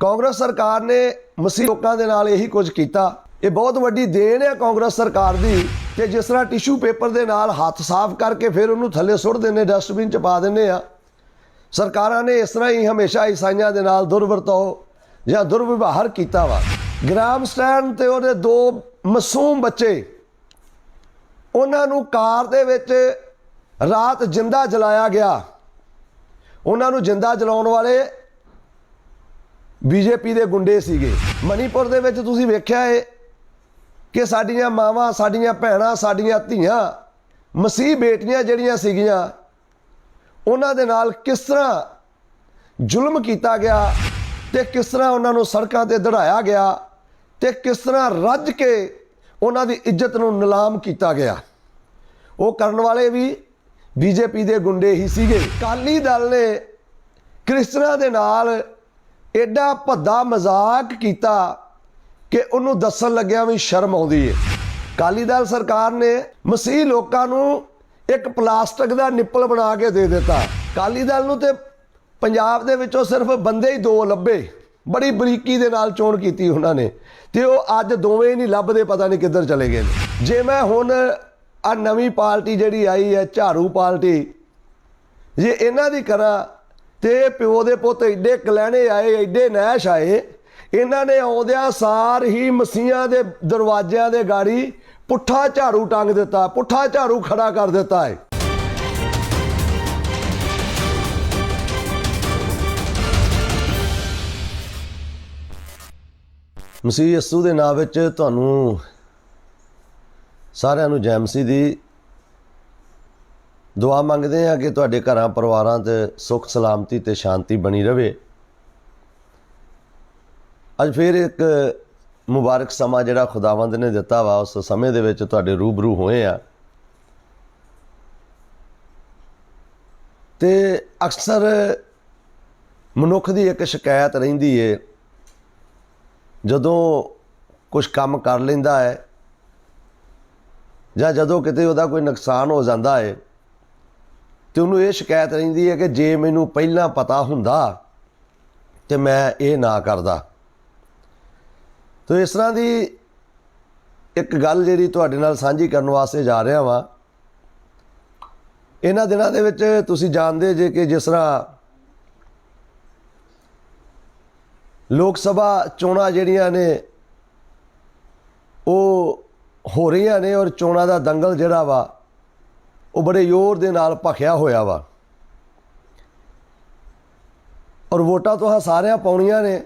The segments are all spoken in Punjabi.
ਕਾਂਗਰਸ ਸਰਕਾਰ ਨੇ ਮਸੀਹ ਲੋਕਾਂ ਦੇ ਨਾਲ ਇਹੀ ਕੁਝ ਕੀਤਾ। ਇਹ ਬਹੁਤ ਵੱਡੀ ਦੇਣ ਹੈ ਕਾਂਗਰਸ ਸਰਕਾਰ ਦੀ ਕਿ ਜਿਸ ਤਰ੍ਹਾਂ ਟਿਸ਼ੂ ਪੇਪਰ ਦੇ ਨਾਲ ਹੱਥ ਸਾਫ਼ ਕਰਕੇ ਫਿਰ ਉਹਨੂੰ ਥੱਲੇ ਸੁੱਟ ਦਿੰਦੇ, ਡਸਟਬਿਨ ਚ ਪਾ ਦਿੰਦੇ ਆ। ਸਰਕਾਰਾਂ ਨੇ ਇਸ ਤਰ੍ਹਾਂ ਹੀ ਹਮੇਸ਼ਾ ਈਸਾਈਆਂ ਦੇ ਨਾਲ ਦੁਰਵਰਤੋਂ ਜਾਂ ਦੁਰਵਿਵਹਾਰ ਕੀਤਾ ਵਾ। ਗ੍ਰਾਮ ਸਟੈਂਡ ਤੇ ਉਹਦੇ ਦੋ ਮਾਸੂਮ ਬੱਚੇ, ਉਹਨਾਂ ਨੂੰ ਕਾਰ ਦੇ ਵਿੱਚ ਰਾਤ ਜਿੰਦਾ ਜਲਾਇਆ ਗਿਆ। ਉਹਨਾਂ ਨੂੰ ਜਿੰਦਾ ਜਲਾਉਣ ਵਾਲੇ ਬੀਜੇਪੀ ਦੇ ਗੁੰਡੇ ਸੀਗੇ। ਮਨੀਪੁਰ ਦੇ ਵਿੱਚ ਤੁਸੀਂ ਵੇਖਿਆ ਏ ਕਿ ਸਾਡੀਆਂ ਮਾਵਾਂ, ਸਾਡੀਆਂ ਭੈਣਾਂ, ਸਾਡੀਆਂ ਧੀਆਂ, ਮਸੀਹ ਬੇਟੀਆਂ ਜਿਹੜੀਆਂ ਸੀਗੀਆਂ, ਉਹਨਾਂ ਦੇ ਨਾਲ ਕਿਸ ਤਰ੍ਹਾਂ ਜ਼ੁਲਮ ਕੀਤਾ ਗਿਆ ਤੇ ਕਿਸ ਤਰ੍ਹਾਂ ਉਹਨਾਂ ਨੂੰ ਸੜਕਾਂ ਤੇ ਦੜਾਇਆ ਗਿਆ ਤੇ ਕਿਸ ਤਰ੍ਹਾਂ ਰੱਜ ਕੇ ਉਹਨਾਂ ਦੀ ਇੱਜ਼ਤ ਨੂੰ ਨਿਲਾਮ ਕੀਤਾ ਗਿਆ। ਉਹ ਕਰਨ ਵਾਲੇ ਵੀ ਬੀਜੇਪੀ ਦੇ ਗੁੰਡੇ ਹੀ ਸੀਗੇ। ਕਾਲੀ ਦਲ ਨੇ ਕ੍ਰਿਸਚਨਾਂ ਦੇ ਨਾਲ ਐਡਾ ਭੱਦਾ ਮਜ਼ਾਕ ਕੀਤਾ ਕਿ ਉਹਨੂੰ ਦੱਸਣ ਲੱਗਿਆ ਵੀ ਸ਼ਰਮ ਆਉਂਦੀ ਏ। ਕਾਲੀ ਦਲ ਸਰਕਾਰ ਨੇ ਮਸੀਹ ਲੋਕਾਂ ਨੂੰ ਇੱਕ ਪਲਾਸਟਿਕ ਦਾ ਨਿੱਪਲ ਬਣਾ ਕੇ ਦੇ ਦਿੱਤਾ। ਕਾਲੀ ਦਲ ਨੂੰ ਤੇ ਪੰਜਾਬ ਦੇ ਵਿੱਚੋਂ ਸਿਰਫ ਬੰਦੇ ਹੀ ਦੋ ਲੱਭੇ। ਬੜੀ ਬਰੀਕੀ ਦੇ ਨਾਲ ਚੋਣ ਕੀਤੀ ਉਹਨਾਂ ਨੇ। ਤੇ ਉਹ ਅੱਜ ਦੋਵੇਂ ਨਹੀਂ ਲੱਭਦੇ, ਪਤਾ ਨਹੀਂ ਕਿੱਧਰ ਚਲੇ ਗਏ ਜੇ ਮੈਂ ਹੁਣ ਆ ਨਵੀਂ ਪਾਰਟੀ ਜਿਹੜੀ ਆਈ ਹੈ, ਝਾੜੂ ਪਾਰਟੀ, ਜੇ ਇਹਨਾਂ ਦੀ ਕਰਾਂ ਤੇ ਪਿਓ ਦੇ ਪੁੱਤ ਐਡੇ ਕਲੈਣੇ ਆਏ ਐਡੇ ਨੈਸ਼ ਆਏ, ਇਹਨਾਂ ਨੇ ਆਉਂਦਿਆਂ ਸਾਰ ਹੀ ਮਸੀਹਾਂ ਦੇ ਦਰਵਾਜ਼ਿਆਂ ਦੇ ਗਾੜੀ ਪੁੱਠਾ ਝਾੜੂ ਟੰਗ ਦਿੱਤਾ, ਪੁੱਠਾ ਝਾੜੂ ਖੜਾ ਕਰ ਦਿੱਤਾ ਹੈ ਮਸੀਹ ਯਸੂ ਦੇ ਨਾਮ ਵਿੱਚ ਤੁਹਾਨੂੰ ਸਾਰਿਆਂ ਨੂੰ ਜੈਮਸੀ ਦੀ ਦੁਆ ਮੰਗਦੇ ਹਾਂ ਕਿ ਤੁਹਾਡੇ ਘਰਾਂ, ਪਰਿਵਾਰਾਂ ਤੇ ਸੁੱਖ, ਸਲਾਮਤੀ ਤੇ ਸ਼ਾਂਤੀ ਬਣੀ ਰਹੇ ਅੱਜ ਫਿਰ ਇੱਕ ਮੁਬਾਰਕ ਸਮਾਂ ਜਿਹੜਾ ਖੁਦਾਵੰਦ ਨੇ ਦਿੱਤਾ ਵਾ, ਉਸ ਸਮੇਂ ਦੇ ਵਿੱਚ ਤੁਹਾਡੇ ਰੂਬਰੂ ਹੋਏ ਆ। ਤੇ ਅਕਸਰ ਮਨੁੱਖ ਦੀ ਇੱਕ ਸ਼ਿਕਾਇਤ ਰਹਿੰਦੀ ਏ, ਜਦੋਂ ਕੁਝ ਕੰਮ ਕਰ ਲੈਂਦਾ ਹੈ ਜਾਂ ਜਦੋਂ ਕਿਤੇ ਉਹਦਾ ਕੋਈ ਨੁਕਸਾਨ ਹੋ ਜਾਂਦਾ ਹੈ ਤੇ ਉਹਨੂੰ ਇਹ ਸ਼ਿਕਾਇਤ ਰਹਿੰਦੀ ਹੈ ਕਿ ਜੇ ਮੈਨੂੰ ਪਹਿਲਾਂ ਪਤਾ ਹੁੰਦਾ ਤੇ ਮੈਂ ਇਹ ਨਾ ਕਰਦਾ। ਤੋ ਇਸ ਤਰ੍ਹਾਂ ਦੀ ਇੱਕ ਗੱਲ ਜਿਹੜੀ ਤੁਹਾਡੇ ਨਾਲ ਸਾਂਝੀ ਕਰਨ ਵਾਸਤੇ ਜਾ ਰਿਹਾ ਵਾਂ। ਇਹਨਾਂ ਦਿਨਾਂ ਦੇ ਵਿੱਚ ਤੁਸੀਂ ਜਾਣਦੇ ਜੇ ਕਿ ਜਿਸ ਤਰ੍ਹਾਂ ਲੋਕ ਸਭਾ ਚੋਣਾਂ ਜਿਹੜੀਆਂ ਨੇ, ਉਹ ਹੋ ਰਹੀਆਂ ਨੇ ਔਰ ਚੋਣਾਂ ਦਾ ਦੰਗਲ ਜਿਹੜਾ ਵਾ ਉਹ ਬੜੇ ਜ਼ੋਰ ਦੇ ਨਾਲ ਭਖਿਆ ਹੋਇਆ ਵਾ। ਔਰ ਵੋਟਾਂ ਤੋਂ ਸਾਰਿਆਂ ਪਾਉਣੀਆਂ ਨੇ।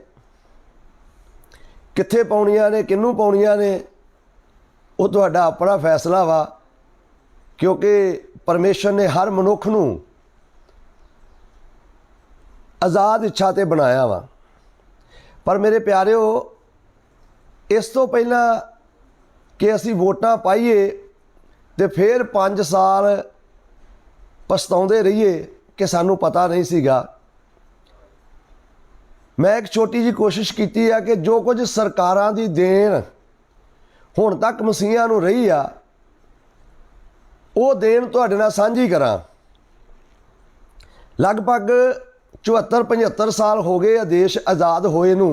ਕਿੱਥੇ ਪਾਉਣੀਆਂ ਨੇ ਕਿੰਨੂੰ ਪਾਉਣੀਆਂ ਨੇ, ਉਹ ਤੁਹਾਡਾ ਆਪਣਾ ਫੈਸਲਾ ਵਾ। ਕਿਉਂਕਿ ਪਰਮੇਸ਼ਰ ਨੇ ਹਰ ਮਨੁੱਖ ਨੂੰ ਆਜ਼ਾਦ ਇੱਛਾ ਤੇ ਬਣਾਇਆ ਵਾ। ਪਰ ਮੇਰੇ ਪਿਆਰਿਓ, ਇਸ ਤੋਂ ਪਹਿਲਾਂ ਕਿ ਅਸੀਂ ਵੋਟਾਂ ਪਾਈਏ ਤੇ ਫਿਰ 5 ਸਾਲ ਪਛਤਾਉਂਦੇ ਰਹੀਏ ਕਿ ਸਾਨੂੰ ਪਤਾ ਨਹੀਂ ਸੀਗਾ। ਮੈਂ ਇੱਕ ਛੋਟੀ ਜੀ ਕੋਸ਼ਿਸ਼ ਕੀਤੀ ਆ ਕਿ ਜੋ ਕੁਝ ਸਰਕਾਰਾਂ ਦੀ ਦੇਣ ਹੁਣ ਤੱਕ ਮਸੀਹਾਂ ਨੂੰ ਰਹੀ ਆ, ਉਹ ਦੇਣ ਤੁਹਾਡੇ ਨਾਲ ਸਾਂਝੀ ਕਰਾਂ। ਲਗਭਗ 74 75 ਸਾਲ ਹੋ ਗਏ ਆ ਦੇਸ਼ ਆਜ਼ਾਦ ਹੋਏ ਨੂੰ,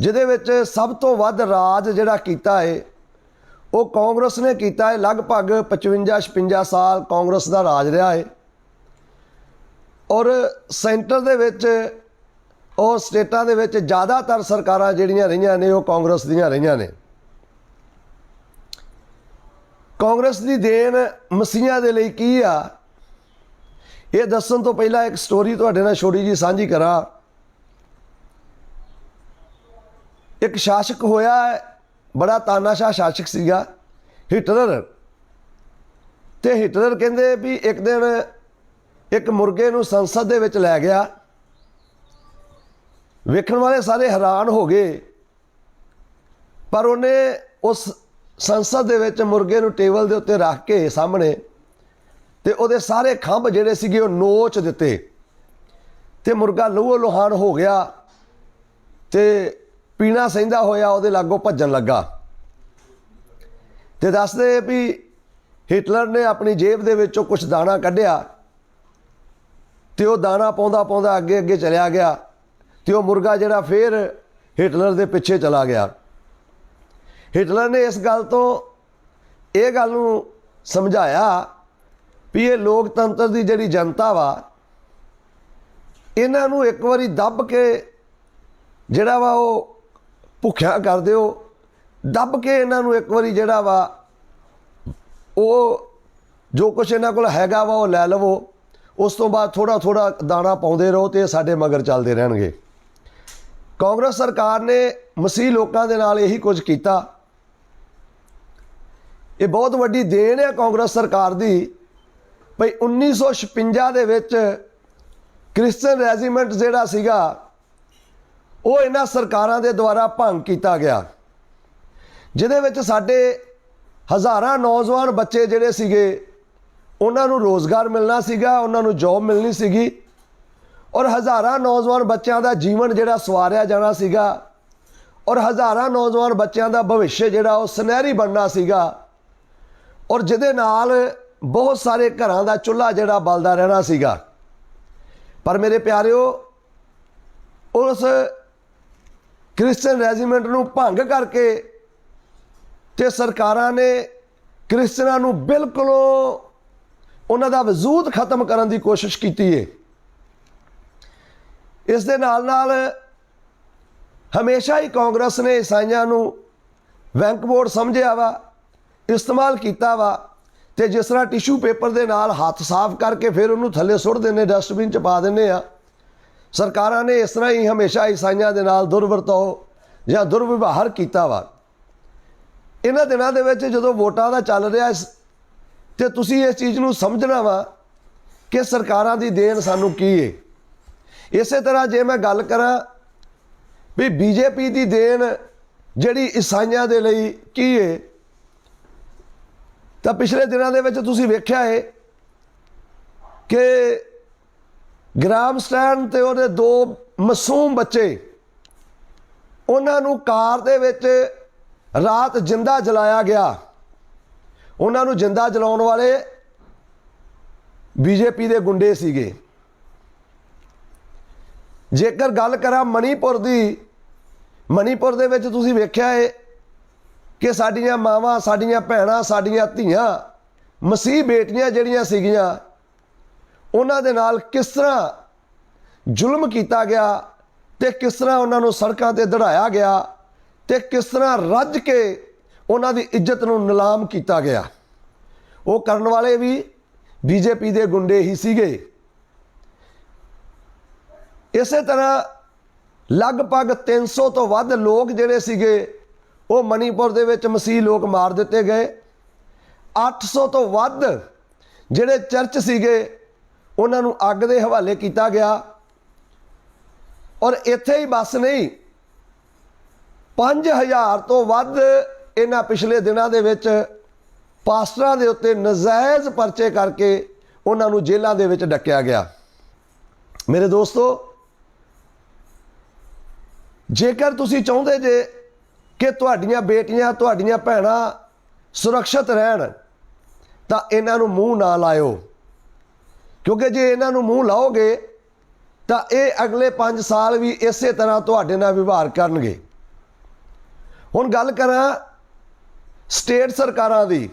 ਜਿਹਦੇ ਵਿੱਚ ਸਭ ਤੋਂ ਵੱਧ ਰਾਜ ਜਿਹੜਾ ਕੀਤਾ ਹੈ ਉਹ ਕਾਂਗਰਸ ਨੇ ਕੀਤਾ ਹੈ, ਲਗਭਗ 55 56 ਸਾਲ ਕਾਂਗਰਸ ਦਾ ਰਾਜ ਰਿਹਾ ਹੈ। ਔਰ ਸੈਂਟਰ ਦੇ ਵਿੱਚ ਔਰ ਸਟੇਟਾਂ ਦੇ ਵਿੱਚ ਜ਼ਿਆਦਾਤਰ ਸਰਕਾਰਾਂ ਜਿਹੜੀਆਂ ਰਹੀਆਂ ਨੇ, ਉਹ ਕਾਂਗਰਸ ਦੀਆਂ ਰਹੀਆਂ ਨੇ। ਕਾਂਗਰਸ ਦੀ ਦੇਣ ਮਸੀਹਾਂ ਦੇ ਲਈ ਕੀ ਆ? ਇਹ ਦੱਸਣ ਤੋਂ ਪਹਿਲਾਂ ਇੱਕ ਸਟੋਰੀ ਤੁਹਾਡੇ ਨਾਲ ਛੋਟੀ ਜੀ ਸਾਂਝੀ ਕਰਾਂ। ਇੱਕ ਸ਼ਾਸਕ ਹੋਇਆ ਬੜਾ ਤਾਨਾਸ਼ਾਹ ਸ਼ਾਸਕ ਸੀਗਾ, ਹਿਟਲਰ। ਤੇ ਹਿਟਲਰ ਕਹਿੰਦੇ ਵੀ ਇੱਕ ਦਿਨ ਇੱਕ ਮੁਰਗੇ ਨੂੰ ਸੰਸਦ ਦੇ ਵਿੱਚ ਲੈ ਗਿਆ। ਵੇਖਣ ਵਾਲੇ ਸਾਰੇ ਹੈਰਾਨ ਹੋ ਗਏ। ਪਰ ਉਹਨੇ ਉਸ ਸੰਸਦ ਦੇ ਵਿੱਚ ਮੁਰਗੇ ਨੂੰ ਟੇਬਲ ਦੇ ਉੱਤੇ ਰੱਖ ਕੇ ਸਾਹਮਣੇ ਤੇ ਉਹਦੇ ਸਾਰੇ ਖੰਭ ਜਿਹੜੇ ਸੀਗੇ ਉਹ ਨੋਚ ਦਿੱਤੇ। ਤੇ ਮੁਰਗਾ ਲਹੂ ਲੋਹਾਨ ਹੋ ਗਿਆ ਤੇ ਪੀਣਾ ਸਹਿੰਦਾ ਹੋਇਆ, ਉਹਦੇ ਲਾਗੋਂ ਭੱਜਣ ਲੱਗਾ। ਤੇ ਦੱਸਦੇ ਵੀ ਹਿਟਲਰ ਨੇ ਆਪਣੀ ਜੇਬ ਦੇ ਵਿੱਚੋਂ ਕੁਝ ਦਾਣਾ ਕੱਢਿਆ ਤੇ ਉਹ ਦਾਣਾ ਪਾਉਂਦਾ ਪਾਉਂਦਾ ਅੱਗੇ ਅੱਗੇ ਚਲਿਆ ਗਿਆ ਤੇ ਉਹ ਮੁਰਗਾ ਜਿਹੜਾ ਫੇਰ ਹਿਟਲਰ ਦੇ ਪਿੱਛੇ ਚਲਾ ਗਿਆ। ਹਿਟਲਰ ਨੇ ਇਸ ਗੱਲ ਤੋਂ ਇਹ ਗੱਲ ਨੂੰ ਸਮਝਾਇਆ ਵੀ ਇਹ ਲੋਕਤੰਤਰ ਦੀ ਜਿਹੜੀ ਜਨਤਾ ਵਾ, ਇਹਨਾਂ ਨੂੰ ਇੱਕ ਵਾਰੀ ਦੱਬ ਕੇ ਜਿਹੜਾ ਵਾ ਉਹ ਭੁੱਖਿਆ ਕਰ ਦਿਓ। ਦੱਬ ਕੇ ਇਹਨਾਂ ਨੂੰ ਇੱਕ ਵਾਰੀ ਜਿਹੜਾ ਵਾ, ਉਹ ਜੋ ਕੁਛ ਇਹਨਾਂ ਕੋਲ ਹੈਗਾ ਵਾ, ਉਹ ਲੈ ਲਵੋ। ਉਸ ਤੋਂ ਬਾਅਦ ਥੋੜਾ ਥੋੜਾ ਦਾਣਾ ਪਾਉਂਦੇ ਰਹੋ ਤੇ ਇਹ ਸਾਡੇ ਮਗਰ ਚੱਲਦੇ ਰਹਿਣਗੇ। ਕਾਂਗਰਸ ਸਰਕਾਰ ਨੇ ਮਸੀਹ ਲੋਕਾਂ ਦੇ ਨਾਲ ਇਹੀ ਕੁਝ ਕੀਤਾ। ਇਹ ਬਹੁਤ ਵੱਡੀ ਦੇਣ ਹੈ ਕਾਂਗਰਸ ਸਰਕਾਰ ਦੀ। ਭਈ 1956 ਦੇ ਵਿੱਚ ਕ੍ਰਿਸਚਨ ਰੈਜੀਮੈਂਟ ਜਿਹੜਾ ਸੀਗਾ ਉਹ ਇਹਨਾਂ ਸਰਕਾਰਾਂ ਦੇ ਦੁਆਰਾ ਭੰਗ ਕੀਤਾ ਗਿਆ, ਜਿਹਦੇ ਵਿੱਚ ਸਾਡੇ ਹਜ਼ਾਰਾਂ ਨੌਜਵਾਨ ਬੱਚੇ ਜਿਹੜੇ ਸੀਗੇ, ਉਹਨਾਂ ਨੂੰ ਰੋਜ਼ਗਾਰ ਮਿਲਣਾ ਸੀਗਾ, ਉਹਨਾਂ ਨੂੰ ਜੌਬ ਮਿਲਣੀ ਸੀਗੀ ਔਰ ਹਜ਼ਾਰਾਂ ਨੌਜਵਾਨ ਬੱਚਿਆਂ ਦਾ ਜੀਵਨ ਜਿਹੜਾ ਸਵਾਰਿਆ ਜਾਣਾ ਸੀਗਾ ਔਰ ਹਜ਼ਾਰਾਂ ਨੌਜਵਾਨ ਬੱਚਿਆਂ ਦਾ ਭਵਿੱਖ ਜਿਹੜਾ ਉਹ ਸੁਨਹਿਰੀ ਬਣਨਾ ਸੀਗਾ ਔਰ ਜਿਹਦੇ ਨਾਲ ਬਹੁਤ ਸਾਰੇ ਘਰਾਂ ਦਾ ਚੁੱਲ੍ਹਾ ਜਿਹੜਾ ਬਲਦਾ ਰਹਿਣਾ ਸੀਗਾ। ਪਰ ਮੇਰੇ ਪਿਆਰਿਓ, ਉਸ ਕ੍ਰਿਸਚਨ ਰੈਜੀਮੈਂਟ ਨੂੰ ਭੰਗ ਕਰਕੇ ਤੇ ਸਰਕਾਰਾਂ ਨੇ ਕ੍ਰਿਸਚਨਾਂ ਨੂੰ ਬਿਲਕੁਲ ਉਹਨਾਂ ਦਾ ਵਜੂਦ ਖਤਮ ਕਰਨ ਦੀ ਕੋਸ਼ਿਸ਼ ਕੀਤੀ ਹੈ ਇਸ ਦੇ ਨਾਲ ਨਾਲ ਹਮੇਸ਼ਾ ਹੀ ਕਾਂਗਰਸ ਨੇ ਈਸਾਈਆਂ ਨੂੰ ਵੈਂਕਬੋਰਡ ਸਮਝਿਆ ਵਾ, ਇਸਤੇਮਾਲ ਕੀਤਾ ਵਾ ਤੇ ਜਿਸ ਤਰ੍ਹਾਂ ਟਿਸ਼ੂ ਪੇਪਰ ਦੇ ਨਾਲ ਹੱਥ ਸਾਫ਼ ਕਰਕੇ ਫਿਰ ਉਹਨੂੰ ਥੱਲੇ ਸੁੱਟ ਦਿੰਨੇ ਡਸਟਬਿਨ ਚ ਪਾ ਦਿੰਨੇ ਆ। ਸਰਕਾਰਾਂ ਨੇ ਇਸ ਤਰ੍ਹਾਂ ਹੀ ਹਮੇਸ਼ਾ ਈਸਾਈਆਂ ਦੇ ਨਾਲ ਦੁਰਵਰਤੋਂ ਜਾਂ ਦੁਰਵਿਵਹਾਰ ਕੀਤਾ ਵਾ। ਇਹਨਾਂ ਦਿਨਾਂ ਦੇ ਵਿੱਚ ਜਦੋਂ ਵੋਟਾਂ ਦਾ ਚੱਲ ਰਿਹਾ ਇਸ- ਤੇ ਤੁਸੀਂ ਇਸ ਚੀਜ਼ ਨੂੰ ਸਮਝਣਾ ਵਾ ਕਿ ਸਰਕਾਰਾਂ ਦੀ ਦੇਣ ਸਾਨੂੰ ਕੀ ਹੈ ਇਸੇ ਤਰ੍ਹਾਂ ਜੇ ਮੈਂ ਗੱਲ ਕਰਾਂ ਵੀ ਬੀਜੇਪੀ ਦੀ ਦੇਣ ਜਿਹੜੀ ਈਸਾਈਆਂ ਦੇ ਲਈ ਕੀ ਹੈ ਤਾਂ ਪਿਛਲੇ ਦਿਨਾਂ ਦੇ ਵਿੱਚ ਤੁਸੀਂ ਵੇਖਿਆ ਹੈ ਕਿ ਗ੍ਰਾਮ ਸਟੈਂਡ ਤੇ ਉਹਦੇ ਦੋ ਮਾਸੂਮ ਬੱਚੇ, ਉਹਨਾਂ ਨੂੰ ਕਾਰ ਦੇ ਵਿੱਚ ਰਾਤ ਜਿੰਦਾ ਜਲਾਇਆ ਗਿਆ। ਉਹਨਾਂ ਨੂੰ ਜਿੰਦਾ ਜਲਾਉਣ ਵਾਲੇ ਬੀਜੇਪੀ ਦੇ ਗੁੰਡੇ ਸੀਗੇ। ਜੇਕਰ ਗੱਲ ਕਰਾਂ ਮਣੀਪੁਰ ਦੀ ਮਣੀਪੁਰ ਦੇ ਵਿੱਚ ਤੁਸੀਂ ਵੇਖਿਆ ਹੈ ਕਿ ਸਾਡੀਆਂ ਮਾਵਾਂ, ਸਾਡੀਆਂ ਭੈਣਾਂ, ਸਾਡੀਆਂ ਧੀਆਂ, ਮਸੀਹ ਬੇਟੀਆਂ ਜਿਹੜੀਆਂ ਸੀਗੀਆਂ ਉਹਨਾਂ ਦੇ ਨਾਲ ਕਿਸ ਤਰ੍ਹਾਂ ਜ਼ੁਲਮ ਕੀਤਾ ਗਿਆ ਤੇ ਕਿਸ ਤਰ੍ਹਾਂ ਉਹਨਾਂ ਨੂੰ ਸੜਕਾਂ ਤੇ ਦੜਾਇਆ ਗਿਆ ਤੇ ਕਿਸ ਤਰ੍ਹਾਂ ਰੱਜ ਕੇ ਉਹਨਾਂ ਦੀ ਇੱਜ਼ਤ ਨੂੰ ਨਿਲਾਮ ਕੀਤਾ ਗਿਆ। ਉਹ ਕਰਨ ਵਾਲੇ ਵੀ ਬੀਜੇਪੀ ਦੇ ਗੁੰਡੇ ਹੀ ਸੀਗੇ। ਇਸੇ ਤਰ੍ਹਾਂ ਲਗਭਗ 300 ਤੋਂ ਵੱਧ ਲੋਕ ਜਿਹੜੇ ਸੀਗੇ, ਉਹ ਮਣੀਪੁਰ ਦੇ ਵਿੱਚ ਮਸੀਹ ਲੋਕ ਮਾਰ ਦਿੱਤੇ ਗਏ। 800 ਤੋਂ ਵੱਧ ਜਿਹੜੇ ਚਰਚ ਸੀਗੇ ਉਹਨਾਂ ਨੂੰ ਅੱਗ ਦੇ ਹਵਾਲੇ ਕੀਤਾ ਗਿਆ। ਔਰ ਇੱਥੇ ਹੀ ਬਸ ਨਹੀਂ 5000 ਤੋਂ ਵੱਧ ਇਹਨਾਂ ਪਿਛਲੇ ਦਿਨਾਂ ਦੇ ਵਿੱਚ ਪਾਸਟਰਾਂ ਦੇ ਉੱਤੇ ਨਜਾਇਜ਼ ਪਰਚੇ ਕਰਕੇ ਉਹਨਾਂ ਨੂੰ ਜੇਲ੍ਹਾਂ ਦੇ ਵਿੱਚ ਡੱਕਿਆ ਗਿਆ। ਮੇਰੇ ਦੋਸਤੋ, ਜੇਕਰ ਤੁਸੀਂ ਚਾਹੁੰਦੇ ਜੇ ਕਿ ਤੁਹਾਡੀਆਂ ਬੇਟੀਆਂ, ਤੁਹਾਡੀਆਂ ਭੈਣਾਂ ਸੁਰੱਖਿਅਤ ਰਹਿਣ, ਤਾਂ ਇਹਨਾਂ ਨੂੰ ਮੂੰਹ ਨਾ ਲਾਇਓ। ਕਿਉਂਕਿ ਜੇ ਇਹਨਾਂ ਨੂੰ ਮੂੰਹ ਲਾਓਗੇ, ਤਾਂ ਇਹ ਅਗਲੇ 5 ਸਾਲ ਵੀ ਇਸੇ ਤਰ੍ਹਾਂ ਤੁਹਾਡੇ ਨਾਲ ਵਿਵਹਾਰ ਕਰਨਗੇ। ਹੁਣ ਗੱਲ ਕਰਾਂ ਸਟੇਟ ਸਰਕਾਰਾਂ ਦੀ।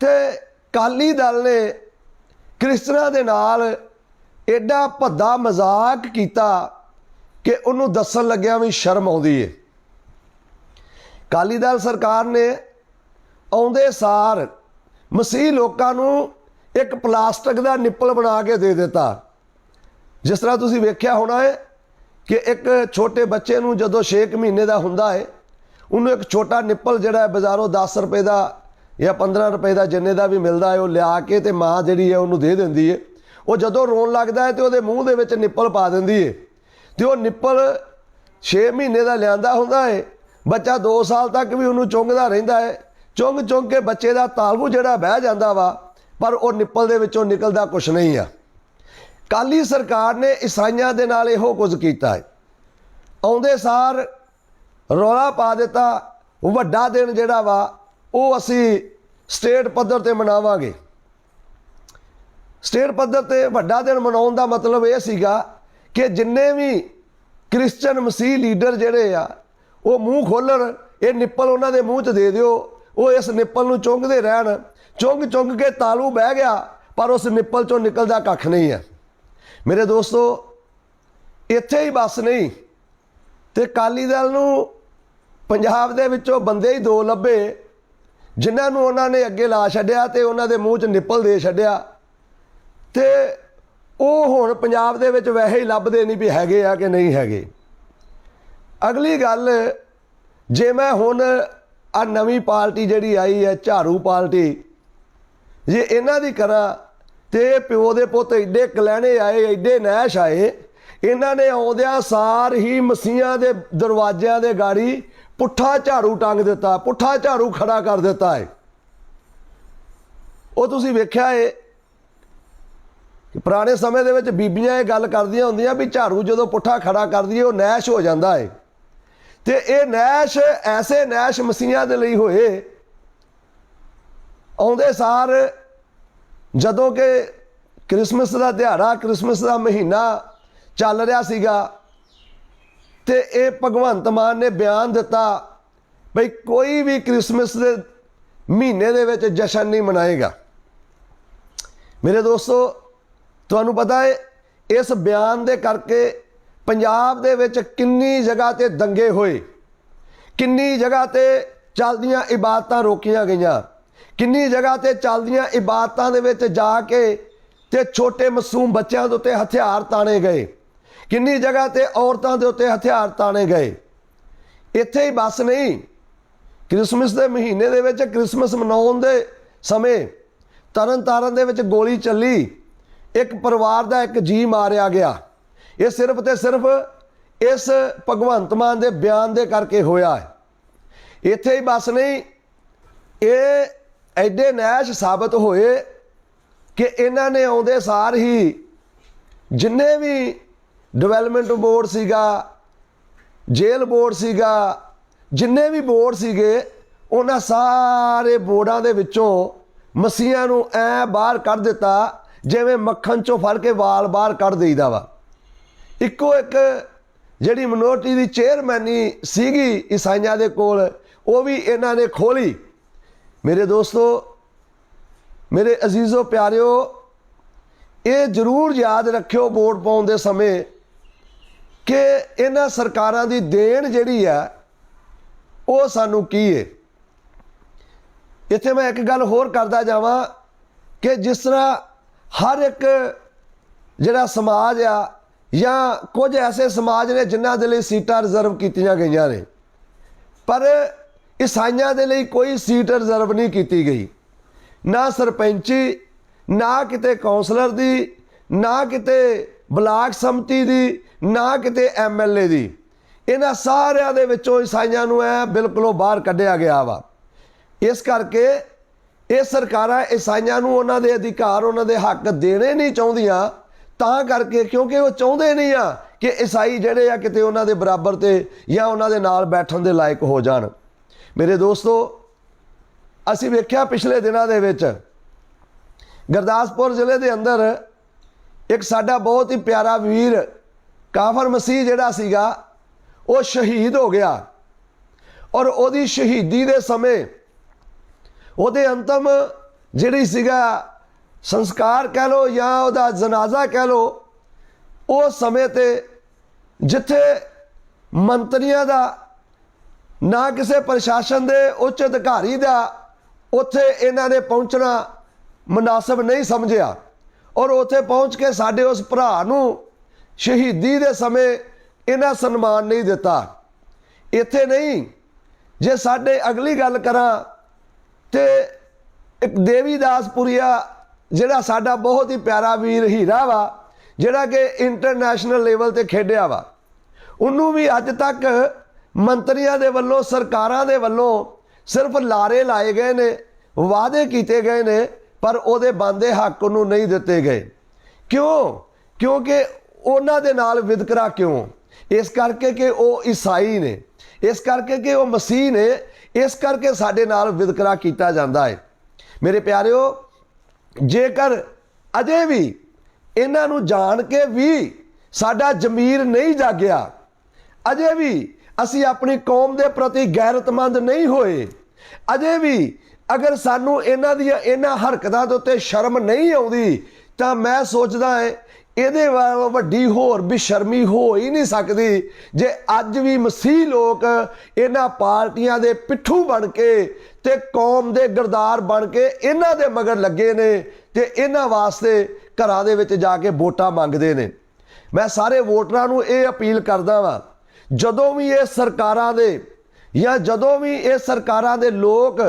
ਤੇ ਕਾਲੀ ਦਲ ਨੇ ਕ੍ਰਿਸਚਨਾਂ ਦੇ ਨਾਲ ਐਡਾ ਭੱਦਾ ਮਜ਼ਾਕ ਕੀਤਾ ਕਿ ਉਹਨੂੰ ਦੱਸਣ ਲੱਗਿਆ ਵੀ ਸ਼ਰਮ ਆਉਂਦੀ ਏ। ਕਾਲੀ ਦਲ ਸਰਕਾਰ ਨੇ ਆਉਂਦੇ ਸਾਰ ਮਸੀਹ ਲੋਕਾਂ ਨੂੰ ਇੱਕ ਪਲਾਸਟਿਕ ਦਾ ਨਿੱਪਲ ਬਣਾ ਕੇ ਦੇ ਦਿੱਤਾ। ਜਿਸ ਤਰ੍ਹਾਂ ਤੁਸੀਂ ਵੇਖਿਆ ਹੋਣਾ ਹੈ ਕਿ ਇੱਕ ਛੋਟੇ ਬੱਚੇ ਨੂੰ ਜਦੋਂ 6 ਮਹੀਨੇ ਦਾ ਹੁੰਦਾ ਹੈ, ਉਹਨੂੰ ਇੱਕ ਛੋਟਾ ਨਿੱਪਲ ਜਿਹੜਾ ਹੈ ਬਾਜ਼ਾਰੋਂ 10 ਰੁਪਏ ਦਾ ਜਾਂ 15 ਰੁਪਏ ਦਾ ਜਿੰਨੇ ਦਾ ਵੀ ਮਿਲਦਾ ਹੈ, ਉਹ ਲਿਆ ਕੇ ਤੇ ਮਾਂ ਜਿਹੜੀ ਹੈ ਉਹਨੂੰ ਦੇ ਦਿੰਦੀ ਹੈ। ਉਹ ਜਦੋਂ ਰੋਣ ਲੱਗਦਾ ਹੈ ਤੇ ਉਹਦੇ ਮੂੰਹ ਦੇ ਵਿੱਚ ਨਿੱਪਲ ਪਾ ਦਿੰਦੀ ਹੈ। ਤੇ ਉਹ ਨਿੱਪਲ 6 ਮਹੀਨੇ ਦਾ ਲਿਆਂਦਾ ਹੁੰਦਾ ਹੈ। ਬੱਚਾ 2 ਸਾਲ ਤੱਕ ਵੀ ਉਹਨੂੰ ਚੁੰਗਦਾ ਰਹਿੰਦਾ ਹੈ। ਚੁੰਗ ਚੁੰਗ ਕੇ ਬੱਚੇ ਦਾ ਤਾਲੂ ਜਿਹੜਾ ਬਹਿ ਜਾਂਦਾ ਵਾ ਪਰ ਉਹ ਨਿੱਪਲ ਦੇ ਵਿੱਚੋਂ ਨਿਕਲਦਾ ਕੁਝ ਨਹੀਂ ਆ। ਕਾਲੀ ਸਰਕਾਰ ਨੇ ਈਸਾਈਆਂ ਦੇ ਨਾਲ ਇਹੋ ਕੁਝ ਕੀਤਾ ਹੈ। ਆਉਂਦੇ ਸਾਰ ਰੌਲਾ ਪਾ ਦਿੱਤਾ, ਵੱਡਾ ਦਿਨ ਜਿਹੜਾ ਵਾ, ਉਹ ਅਸੀਂ ਸਟੇਟ ਪੱਧਰ ਤੇ ਮਨਾਵਾਂਗੇ। ਸਟੇਟ ਪੱਧਰ ਤੇ ਵੱਡਾ ਦਿਨ ਮਨਾਉਣ ਦਾ ਮਤਲਬ ਇਹ ਸੀਗਾ ਕਿ ਜਿੰਨੇ ਵੀ ਕ੍ਰਿਸਚੀਅਨ ਮਸੀਹ ਲੀਡਰ ਜਿਹੜੇ ਆ, ਉਹ ਮੂੰਹ ਖੋਲਣ, ਇਹ ਨਿੱਪਲ ਉਹਨਾਂ ਦੇ ਮੂੰਹ 'ਚ ਦੇ ਦਿਓ ਉਹ ਇਸ ਨਿੱਪਲ ਨੂੰ ਚੁੰਗਦੇ ਰਹਿਣ। ਚੁੰਗ ਚੁੰਗ ਕੇ ਤਾਲੂ ਬਹਿ ਗਿਆ, ਪਰ ਉਸ ਨਿੱਪਲ 'ਚੋਂ ਨਿਕਲਦਾ ਕੱਖ ਨਹੀਂ ਹੈ। ਮੇਰੇ ਦੋਸਤੋ, ਇੱਥੇ ਹੀ ਬਸ ਨਹੀਂ, ਤੇ ਕਾਲੀ ਦਲ ਨੂੰ ਪੰਜਾਬ ਦੇ ਵਿੱਚੋਂ ਬੰਦੇ ਹੀ ਦੋ ਲੱਭੇ, ਜਿਨ੍ਹਾਂ ਨੂੰ ਉਹਨਾਂ ਨੇ ਅੱਗੇ ਲਾ ਛੱਡਿਆ ਤੇ ਉਹਨਾਂ ਦੇ ਮੂੰਹ 'ਚ ਨਿੱਪਲ ਦੇ ਛੱਡਿਆ। ਤੇ ਉਹ ਹੁਣ ਪੰਜਾਬ ਦੇ ਵਿੱਚ ਵੈਸੇ ਹੀ ਲੱਭਦੇ ਨਹੀਂ ਵੀ ਹੈਗੇ ਆ ਕਿ ਨਹੀਂ ਹੈਗੇ। ਅਗਲੀ ਗੱਲ, ਜੇ ਮੈਂ ਹੁਣ ਆ ਨਵੀਂ ਪਾਰਟੀ ਜਿਹੜੀ ਆਈ ਹੈ, ਝਾੜੂ ਪਾਰਟੀ ਜੇ ਇਹਨਾਂ ਦੀ ਕਰਾਂ ਤੇ ਪਿਓ ਦੇ ਪੁੱਤ ਐਡੇ ਕਲੈਣੇ ਆਏ ਐਡੇ ਨੈਸ਼ ਆਏ, ਇਹਨਾਂ ਨੇ ਆਉਂਦਿਆਂ ਸਾਰ ਹੀ ਮਸੀਹਾਂ ਦੇ ਦਰਵਾਜ਼ਿਆਂ ਦੇ ਗਾੜੀ ਪੁੱਠਾ ਝਾੜੂ ਟੰਗ ਦਿੱਤਾ, ਪੁੱਠਾ ਝਾੜੂ ਖੜਾ ਕਰ ਦਿੱਤਾ ਹੈ ਉਹ ਤੁਸੀਂ ਵੇਖਿਆ ਏ ਕਿ ਪੁਰਾਣੇ ਸਮੇਂ ਦੇ ਵਿੱਚ ਬੀਬੀਆਂ ਇਹ ਗੱਲ ਕਰਦੀਆਂ ਹੁੰਦੀਆਂ ਵੀ ਝਾੜੂ ਜਦੋਂ ਪੁੱਠਾ ਖੜਾ ਕਰਦੀ ਏ, ਉਹ ਨੈਸ਼ ਹੋ ਜਾਂਦਾ ਏ। ਤੇ ਇਹ ਨੈਸ਼, ਐਸੇ ਨੈਸ਼ ਮਸੀਹਾਂ ਦੇ ਲਈ ਹੋਏ। ਆਉਂਦੇ ਸਾਰ ਜਦੋਂ ਕਿ ਕ੍ਰਿਸਮਸ ਦਾ ਦਿਹਾੜਾ, ਕ੍ਰਿਸਮਸ ਦਾ ਮਹੀਨਾ ਚੱਲ ਰਿਹਾ ਸੀਗਾ, ਤੇ ਇਹ ਭਗਵੰਤ ਮਾਨ ਨੇ ਬਿਆਨ ਦਿੱਤਾ ਬਈ ਕੋਈ ਵੀ ਕ੍ਰਿਸਮਸ ਦੇ ਮਹੀਨੇ ਦੇ ਵਿੱਚ ਜਸ਼ਨ ਨਹੀਂ ਮਨਾਏਗਾ। ਮੇਰੇ ਦੋਸਤੋ, ਤੁਹਾਨੂੰ ਪਤਾ ਹੈ, ਇਸ ਬਿਆਨ ਦੇ ਕਰਕੇ ਪੰਜਾਬ ਦੇ ਵਿੱਚ ਕਿੰਨੀ ਜਗ੍ਹਾ ਤੇ ਦੰਗੇ ਹੋਏ, ਕਿੰਨੀ ਜਗ੍ਹਾ ਤੇ ਚੱਲਦੀਆਂ ਇਬਾਦਤਾਂ ਰੋਕੀਆਂ ਗਈਆਂ, ਕਿੰਨੀ ਜਗ੍ਹਾ ਤੇ ਚੱਲਦੀਆਂ ਇਬਾਦਤਾਂ ਦੇ ਵਿੱਚ ਜਾ ਕੇ ਤੇ ਛੋਟੇ ਮਾਸੂਮ ਬੱਚਿਆਂ ਦੇ ਉੱਤੇ ਹਥਿਆਰ ਤਾਣੇ ਗਏ, ਕਿੰਨੀ ਜਗ੍ਹਾ ਤੇ ਔਰਤਾਂ ਦੇ ਉੱਤੇ ਹਥਿਆਰ ਤਾਣੇ ਗਏ। ਇੱਥੇ ਹੀ ਬਸ ਨਹੀਂ, ਕ੍ਰਿਸਮਸ ਦੇ ਮਹੀਨੇ ਦੇ ਵਿੱਚ ਕ੍ਰਿਸਮਸ ਮਨਾਉਣ ਦੇ ਸਮੇਂ ਤਰਨ ਤਾਰਨ ਦੇ ਵਿੱਚ ਗੋਲੀ ਚੱਲੀ, ਇੱਕ ਪਰਿਵਾਰ ਦਾ ਇੱਕ ਜੀ ਮਾਰਿਆ ਗਿਆ। ਇਹ ਸਿਰਫ ਤੇ ਸਿਰਫ ਇਸ ਭਗਵੰਤ ਮਾਨ ਦੇ ਬਿਆਨ ਦੇ ਕਰਕੇ ਹੋਇਆ ਹੈ। ਇੱਥੇ ਹੀ ਬਸ ਨਹੀਂ, ਇਹ ਐਡੇ ਨੈਸ਼ ਸਾਬਤ ਹੋਏ ਕਿ ਇਹਨਾਂ ਨੇ ਆਉਂਦੇ ਸਾਰ ਹੀ ਜਿੰਨੇ ਵੀ ਡਿਵੈਲਪਮੈਂਟ ਬੋਰਡ ਸੀਗਾ, ਜੇਲ੍ਹ ਬੋਰਡ ਸੀਗਾ, ਜਿੰਨੇ ਵੀ ਬੋਰਡ ਸੀਗੇ, ਉਹਨਾਂ ਸਾਰੇ ਬੋਰਡਾਂ ਦੇ ਵਿੱਚੋਂ ਮਸੀਹਾਂ ਨੂੰ ਐ ਬਾਹਰ ਕੱਢ ਦਿੱਤਾ, ਜਿਵੇਂ ਮੱਖਣ ਚੋਂ ਫੜ ਕੇ ਵਾਲ ਬਾਹਰ ਕੱਢ ਦੇਈਦਾ ਵਾ। ਇੱਕੋ ਇੱਕ ਜਿਹੜੀ ਮਿਨੋਰਟੀ ਦੀ ਚੇਅਰਮੈਨੀ ਸੀਗੀ ਈਸਾਈਆਂ ਦੇ ਕੋਲ, ਉਹ ਵੀ ਇਹਨਾਂ ਨੇ ਖੋਲੀ। ਮੇਰੇ ਦੋਸਤੋ, ਮੇਰੇ ਅਜ਼ੀਜ਼ੋ ਪਿਆਰਿਓ, ਇਹ ਜ਼ਰੂਰ ਯਾਦ ਰੱਖਿਓ ਵੋਟ ਪਾਉਣ ਦੇ ਸਮੇਂ ਕਿ ਇਹਨਾਂ ਸਰਕਾਰਾਂ ਦੀ ਦੇਣ ਜਿਹੜੀ ਆ, ਉਹ ਸਾਨੂੰ ਕੀ ਹੈ ਇੱਥੇ ਮੈਂ ਇੱਕ ਗੱਲ ਹੋਰ ਕਰਦਾ ਜਾਵਾਂ ਕਿ ਜਿਸ ਤਰ੍ਹਾਂ ਹਰ ਇੱਕ ਜਿਹੜਾ ਸਮਾਜ ਆ ਜਾਂ ਕੁਝ ਐਸੇ ਸਮਾਜ ਨੇ ਜਿਨ੍ਹਾਂ ਦੇ ਲਈ ਸੀਟਾਂ ਰਿਜ਼ਰਵ ਕੀਤੀਆਂ ਗਈਆਂ ਨੇ। ਪਰ ਈਸਾਈਆਂ ਦੇ ਲਈ ਕੋਈ ਸੀਟ ਰਿਜ਼ਰਵ ਨਹੀਂ ਕੀਤੀ ਗਈ। ਨਾ ਸਰਪੰਚੀ, ਨਾ ਕਿਤੇ ਕਾਉਂਸਲਰ ਦੀ, ਨਾ ਕਿਤੇ ਬਲਾਕ ਸੰਮਤੀ ਦੀ, ਨਾ ਕਿਤੇ ਐਮਐਲਏ ਦੀ। ਇਹਨਾਂ ਸਾਰਿਆਂ ਦੇ ਵਿੱਚੋਂ ਈਸਾਈਆਂ ਨੂੰ ਐ ਬਿਲਕੁਲੋਂ ਬਾਹਰ ਕੱਢਿਆ ਗਿਆ ਵਾ। ਇਸ ਕਰਕੇ ਇਹ ਸਰਕਾਰਾਂ ਈਸਾਈਆਂ ਨੂੰ ਉਹਨਾਂ ਦੇ ਅਧਿਕਾਰ, ਉਹਨਾਂ ਦੇ ਹੱਕ ਦੇਣੇ ਨਹੀਂ ਚਾਹੁੰਦੀਆਂ। ਤਾਂ ਕਰਕੇ ਕਿਉਂਕਿ ਉਹ ਚਾਹੁੰਦੇ ਨਹੀਂ ਆ ਕਿ ਈਸਾਈ ਜਿਹੜੇ ਆ ਕਿਤੇ ਉਹਨਾਂ ਦੇ ਬਰਾਬਰ ਤੇ ਜਾਂ ਉਹਨਾਂ ਦੇ ਨਾਲ ਬੈਠਣ ਦੇ ਲਾਇਕ ਹੋ ਜਾਣ। ਮੇਰੇ ਦੋਸਤੋ, ਅਸੀਂ ਵੇਖਿਆ ਪਿਛਲੇ ਦਿਨਾਂ ਦੇ ਵਿੱਚ ਗੁਰਦਾਸਪੁਰ ਜ਼ਿਲ੍ਹੇ ਦੇ ਅੰਦਰ ਇੱਕ ਸਾਡਾ ਬਹੁਤ ਹੀ ਪਿਆਰਾ ਵੀਰ ਕਾਫਰ ਮਸੀਹ ਜਿਹੜਾ ਸੀਗਾ, ਉਹ ਸ਼ਹੀਦ ਹੋ ਗਿਆ। ਔਰ ਉਹਦੀ ਸ਼ਹੀਦੀ ਦੇ ਸਮੇਂ ਉਹਦੇ ਅੰਤਮ ਜਿਹੜੀ ਸੀਗਾ ਸੰਸਕਾਰ ਕਹਿ ਲੋ ਜਾਂ ਉਹਦਾ ਜਨਾਜ਼ਾ ਕਹਿ ਲੋ ਉਸ ਸਮੇਂ ਤੇ ਜਿੱਥੇ ਮੰਤਰੀਆਂ ਦਾ, ਨਾ ਕਿਸੇ ਪ੍ਰਸ਼ਾਸਨ ਦੇ ਉੱਚ ਅਧਿਕਾਰੀ ਦਾ, ਉੱਥੇ ਇਹਨਾਂ ਨੇ ਪਹੁੰਚਣਾ ਮناسب ਨਹੀਂ ਸਮਝਿਆ। ਔਰ ਉੱਥੇ ਪਹੁੰਚ ਕੇ ਸਾਡੇ ਉਸ ਭਰਾ ਨੂੰ ਸ਼ਹੀਦੀ ਦੇ ਸਮੇਂ ਇਹਨਾਂ ਸਨਮਾਨ ਨਹੀਂ ਦਿੱਤਾ। ਇੱਥੇ ਨਹੀਂ, ਜੇ ਸਾਡੇ ਅਗਲੀ ਗੱਲ ਕਰਾਂ, ਤੇ ਇੱਕ ਦੇਵੀਦਾਸ ਪੁਰੀਆ ਜਿਹੜਾ ਸਾਡਾ ਬਹੁਤ ਹੀ ਪਿਆਰਾ ਵੀਰ ਹੀਰਾ ਵਾ, ਜਿਹੜਾ ਕਿ ਇੰਟਰਨੈਸ਼ਨਲ ਲੈਵਲ ਤੇ ਖੇਡਿਆ ਵਾ, ਉਹਨੂੰ ਵੀ ਅੱਜ ਤੱਕ ਮੰਤਰੀਆਂ ਦੇ ਵੱਲੋਂ, ਸਰਕਾਰਾਂ ਦੇ ਵੱਲੋਂ ਸਿਰਫ ਲਾਰੇ ਲਾਏ ਗਏ ਨੇ, ਵਾਅਦੇ ਕੀਤੇ ਗਏ ਨੇ, ਪਰ ਉਹਦੇ ਬੰਦੇ ਹੱਕ ਨੂੰ ਨਹੀਂ ਦਿੱਤੇ ਗਏ। ਕਿਉਂ? ਕਿਉਂਕਿ ਉਹਨਾਂ ਦੇ ਨਾਲ ਵਿਤਕਰਾ ਕਿਉਂ? ਇਸ ਕਰਕੇ ਕਿ ਉਹ ਈਸਾਈ ਨੇ, ਇਸ ਕਰਕੇ ਕਿ ਉਹ ਮਸੀਹ ਨੇ, ਇਸ ਕਰਕੇ ਸਾਡੇ ਨਾਲ ਵਿਤਕਰਾ ਕੀਤਾ ਜਾਂਦਾ ਹੈ। ਮੇਰੇ ਪਿਆਰਿਓ ਜੇਕਰ ਅਜੇ ਵੀ ਇਹਨਾਂ ਨੂੰ ਜਾਣ ਕੇ ਵੀ ਸਾਡਾ ਜ਼ਮੀਰ ਨਹੀਂ ਜਾਗਿਆ, ਅਜੇ ਵੀ ਅਸੀਂ ਆਪਣੀ ਕੌਮ ਦੇ ਪ੍ਰਤੀ ਗੈਰਤਮੰਦ ਨਹੀਂ ਹੋਏ, ਅਜੇ ਵੀ ਅਗਰ ਸਾਨੂੰ ਇਹਨਾਂ ਦੀਆਂ ਇਹਨਾਂ ਹਰਕਤਾਂ ਦੇ ਉੱਤੇ ਸ਼ਰਮ ਨਹੀਂ ਆਉਂਦੀ, ਤਾਂ ਮੈਂ ਸੋਚਦਾ ਹਾਂ ਇਹਦੇ ਵਾਲੋਂ ਵੱਡੀ ਹੋਰ ਬੇਸ਼ਰਮੀ ਹੋ ਹੀ ਨਹੀਂ ਸਕਦੀ। ਜੇ ਅੱਜ ਵੀ ਮਸੀਹ ਲੋਕ ਇਹਨਾਂ ਪਾਰਟੀਆਂ ਦੇ ਪਿੱਠੂ ਬਣ ਕੇ ਤੇ ਕੌਮ ਦੇ ਗਰਦਾਰ ਬਣ ਕੇ ਇਹਨਾਂ ਦੇ ਮਗਰ ਲੱਗੇ ਨੇ ਤੇ ਇਹਨਾਂ ਵਾਸਤੇ ਘਰਾਂ ਦੇ ਵਿੱਚ ਜਾ ਕੇ ਵੋਟਾਂ ਮੰਗਦੇ ਨੇ। ਮੈਂ ਸਾਰੇ ਵੋਟਰਾਂ ਨੂੰ ਇਹ ਅਪੀਲ ਕਰਦਾ ਵਾਂ, ਜਦੋਂ ਵੀ ਇਹ ਸਰਕਾਰਾਂ ਦੇ ਜਾਂ ਜਦੋਂ ਵੀ ਇਹ ਸਰਕਾਰਾਂ ਦੇ ਲੋਕ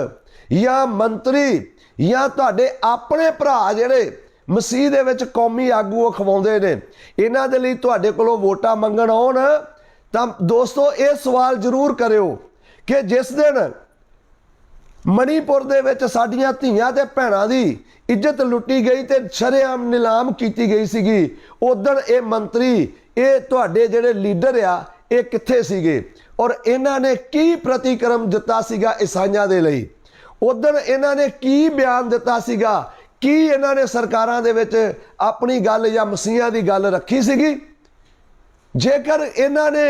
ਜਾਂ ਮੰਤਰੀ ਜਾਂ ਤੁਹਾਡੇ ਆਪਣੇ ਭਰਾ ਜਿਹੜੇ ਮਸੀਹ ਦੇ ਵਿੱਚ ਕੌਮੀ ਆਗੂ ਖਵਾਉਂਦੇ ਨੇ। ਇਹਨਾਂ ਦੇ ਲਈ ਤੁਹਾਡੇ ਕੋਲੋਂ ਵੋਟਾਂ ਮੰਗਣ ਆਉਣ, ਤਾਂ ਦੋਸਤੋ, ਇਹ ਸਵਾਲ ਜ਼ਰੂਰ ਕਰਿਓ ਕਿ ਜਿਸ ਦਿਨ ਮਣੀਪੁਰ ਦੇ ਵਿੱਚ ਸਾਡੀਆਂ ਧੀਆਂ ਤੇ ਭੈਣਾਂ ਦੀ ਇੱਜ਼ਤ ਲੁੱਟੀ ਗਈ ਤੇ ਸ਼ਰੇਆਮ ਨਿਲਾਮ ਕੀਤੀ ਗਈ ਸੀਗੀ ਉਦੋਂ ਇਹ ਮੰਤਰੀ, ਇਹ ਤੁਹਾਡੇ ਜਿਹੜੇ ਲੀਡਰ ਆ, ਇਹ ਕਿੱਥੇ ਸੀਗੇ? ਔਰ ਇਹਨਾਂ ਨੇ ਕੀ ਪ੍ਰਤੀਕਰਮ ਦਿੱਤਾ ਸੀਗਾ ਈਸਾਈਆਂ ਦੇ ਲਈ? ਉਦੋਂ ਇਹਨਾਂ ਨੇ ਕੀ ਬਿਆਨ ਦਿੱਤਾ ਸੀਗਾ? ਕੀ ਇਹਨਾਂ ਨੇ ਸਰਕਾਰਾਂ ਦੇ ਵਿੱਚ ਆਪਣੀ ਗੱਲ ਜਾਂ ਮਸੀਹਾਂ ਦੀ ਗੱਲ ਰੱਖੀ ਸੀਗੀ? ਜੇਕਰ ਇਹਨਾਂ ਨੇ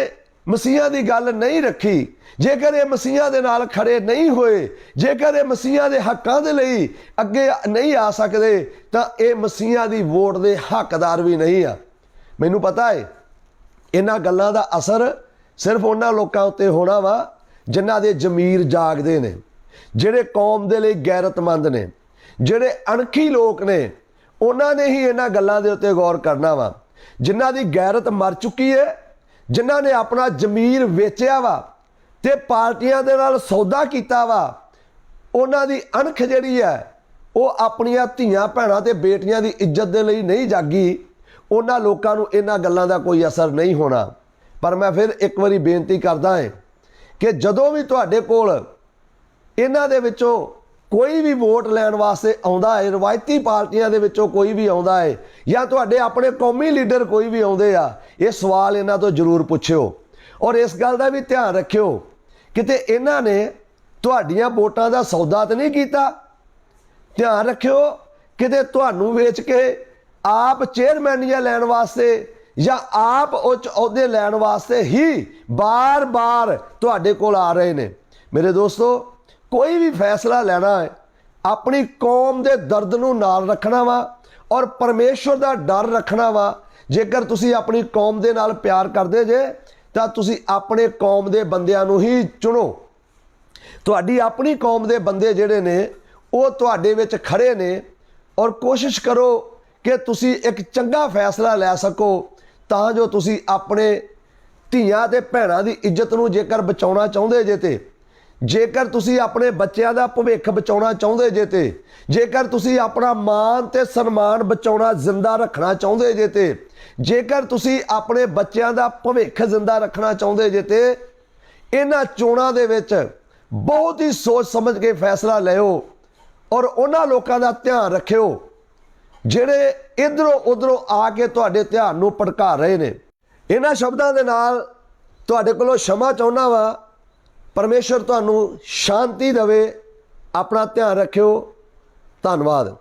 ਮਸੀਹਾਂ ਦੀ ਗੱਲ ਨਹੀਂ ਰੱਖੀ, ਜੇਕਰ ਇਹ ਮਸੀਹਾਂ ਦੇ ਨਾਲ ਖੜੇ ਨਹੀਂ ਹੋਏ, ਜੇਕਰ ਇਹ ਮਸੀਹਾਂ ਦੇ ਹੱਕਾਂ ਦੇ ਲਈ ਅੱਗੇ ਨਹੀਂ ਆ ਸਕਦੇ, ਤਾਂ ਇਹ ਮਸੀਹਾਂ ਦੀ ਵੋਟ ਦੇ ਹੱਕਦਾਰ ਵੀ ਨਹੀਂ ਆ। ਮੈਨੂੰ ਪਤਾ ਹੈ ਇਹਨਾਂ ਗੱਲਾਂ ਦਾ ਅਸਰ ਸਿਰਫ ਉਹਨਾਂ ਲੋਕਾਂ ਉੱਤੇ ਹੋਣਾ ਵਾ, ਜਿਨ੍ਹਾਂ ਦੇ ਜ਼ਮੀਰ ਜਾਗਦੇ ਨੇ, ਜਿਹੜੇ ਕੌਮ ਦੇ ਲਈ ਗੈਰਤਮੰਦ ਨੇ। ਜਿਹੜੇ ਅਣਖੀ ਲੋਕ ਨੇ, ਉਹਨਾਂ ਨੇ ਹੀ ਇਹਨਾਂ ਗੱਲਾਂ ਦੇ ਉੱਤੇ ਗੌਰ ਕਰਨਾ ਵਾ। ਜਿਨ੍ਹਾਂ ਦੀ ਗੈਰਤ ਮਰ ਚੁੱਕੀ ਹੈ ਜਿਨ੍ਹਾਂ ਨੇ ਆਪਣਾ ਜ਼ਮੀਰ ਵੇਚਿਆ ਵਾ ਤੇ ਪਾਰਟੀਆਂ ਦੇ ਨਾਲ ਸੌਦਾ ਕੀਤਾ ਵਾ, ਉਹਨਾਂ ਦੀ ਅਣਖ ਜਿਹੜੀ ਹੈ ਉਹ ਆਪਣੀਆਂ ਧੀਆਂ ਭੈਣਾਂ ਤੇ ਬੇਟੀਆਂ ਦੀ ਇੱਜ਼ਤ ਦੇ ਲਈ ਨਹੀਂ ਜਾਗੀ। ਉਹਨਾਂ ਲੋਕਾਂ ਨੂੰ ਇਹਨਾਂ ਗੱਲਾਂ ਦਾ ਕੋਈ ਅਸਰ ਨਹੀਂ ਹੋਣਾ। ਪਰ ਮੈਂ ਫਿਰ ਇੱਕ ਵਾਰੀ ਬੇਨਤੀ ਕਰਦਾ ਹਾਂ ਕਿ ਜਦੋਂ ਵੀ ਤੁਹਾਡੇ ਕੋਲ ਇਹਨਾਂ ਦੇ ਵਿੱਚੋਂ ਕੋਈ ਵੀ ਵੋਟ ਲੈਣ ਵਾਸਤੇ ਆਉਂਦਾ ਹੈ, ਰਵਾਇਤੀ ਪਾਰਟੀਆਂ ਦੇ ਵਿੱਚੋਂ ਕੋਈ ਵੀ ਆਉਂਦਾ ਹੈ ਜਾਂ ਤੁਹਾਡੇ ਆਪਣੇ ਕੌਮੀ ਲੀਡਰ ਕੋਈ ਵੀ ਆਉਂਦੇ ਆ, ਇਹ ਸਵਾਲ ਇਹਨਾਂ ਤੋਂ ਜ਼ਰੂਰ ਪੁੱਛਿਓ। ਔਰ ਇਸ ਗੱਲ ਦਾ ਵੀ ਧਿਆਨ ਰੱਖਿਓ ਕਿਤੇ ਇਹਨਾਂ ਨੇ ਤੁਹਾਡੀਆਂ ਵੋਟਾਂ ਦਾ ਸੌਦਾ ਤਾਂ ਨਹੀਂ ਕੀਤਾ। ਧਿਆਨ ਰੱਖਿਓ ਕਿਤੇ ਤੁਹਾਨੂੰ ਵੇਚ ਕੇ ਆਪ ਚੇਅਰਮੈਨੀਆਂ ਲੈਣ ਵਾਸਤੇ ਜਾਂ ਆਪ ਉੱਚ ਅਹੁਦੇ ਲੈਣ ਵਾਸਤੇ ਹੀ ਬਾਰ-ਬਾਰ ਤੁਹਾਡੇ ਕੋਲ ਆ ਰਹੇ ਨੇ। ਮੇਰੇ ਦੋਸਤੋ ਕੋਈ ਵੀ ਫੈਸਲਾ ਲੈਣਾ ਹੈ, ਆਪਣੀ ਕੌਮ ਦੇ ਦਰਦ ਨੂੰ ਨਾਲ ਰੱਖਣਾ ਵਾ ਔਰ ਪਰਮੇਸ਼ਵਰ ਦਾ ਡਰ ਰੱਖਣਾ ਵਾ। ਜੇਕਰ ਤੁਸੀਂ ਆਪਣੀ ਕੌਮ ਦੇ ਨਾਲ ਪਿਆਰ ਕਰਦੇ ਜੇ, ਤਾਂ ਤੁਸੀਂ ਆਪਣੇ ਕੌਮ ਦੇ ਬੰਦਿਆਂ ਨੂੰ ਹੀ ਚੁਣੋ। ਤੁਹਾਡੀ ਆਪਣੀ ਕੌਮ ਦੇ ਬੰਦੇ ਜਿਹੜੇ ਨੇ, ਉਹ ਤੁਹਾਡੇ ਵਿੱਚ ਖੜੇ ਨੇ ਔਰ ਕੋਸ਼ਿਸ਼ ਕਰੋ ਕਿ ਤੁਸੀਂ ਇੱਕ ਚੰਗਾ ਫੈਸਲਾ ਲੈ ਸਕੋ, ਤਾਂ ਜੋ ਤੁਸੀਂ ਆਪਣੇ ਧੀਆਂ ਤੇ ਭੈਣਾਂ ਦੀ ਇੱਜ਼ਤ ਨੂੰ ਜੇਕਰ ਬਚਾਉਣਾ ਚਾਹੁੰਦੇ ਜੇ ਤੇ ਜੇਕਰ ਤੁਸੀਂ ਆਪਣੇ ਬੱਚਿਆਂ ਦਾ ਭਵਿੱਖ ਬਚਾਉਣਾ ਚਾਹੁੰਦੇ ਜੇ ਤੇ, ਜੇਕਰ ਤੁਸੀਂ ਆਪਣਾ ਮਾਨ ਤੇ ਸਨਮਾਨ ਬਚਾਉਣਾ ਜ਼ਿੰਦਾ ਰੱਖਣਾ ਚਾਹੁੰਦੇ ਜੇ ਤੇ, ਜੇਕਰ ਤੁਸੀਂ ਆਪਣੇ ਬੱਚਿਆਂ ਦਾ ਭਵਿੱਖ ਜ਼ਿੰਦਾ ਰੱਖਣਾ ਚਾਹੁੰਦੇ ਜੇ ਤੇ, ਇਹਨਾਂ ਚੋਣਾਂ ਦੇ ਵਿੱਚ ਬਹੁਤ ਹੀ ਸੋਚ ਸਮਝ ਕੇ ਫੈਸਲਾ ਲਿਓ ਔਰ ਉਹਨਾਂ ਲੋਕਾਂ ਦਾ ਧਿਆਨ ਰੱਖਿਓ, ਜਿਹੜੇ ਇਧਰੋਂ ਉਧਰੋਂ ਆ ਕੇ ਤੁਹਾਡੇ ਧਿਆਨ ਨੂੰ ਭਟਕਾ ਰਹੇ ਨੇ। ਇਹਨਾਂ ਸ਼ਬਦਾਂ ਦੇ ਨਾਲ ਤੁਹਾਡੇ ਕੋਲੋਂ ਸ਼ਮਾ ਚਾਹੁੰਦਾ ਵਾਂ ਪਰਮੇਸ਼ਰ ਤੁਹਾਨੂੰ ਸ਼ਾਂਤੀ ਦੇਵੇ ਆਪਣਾ ਧਿਆਨ ਰੱਖਿਓ। ਧੰਨਵਾਦ।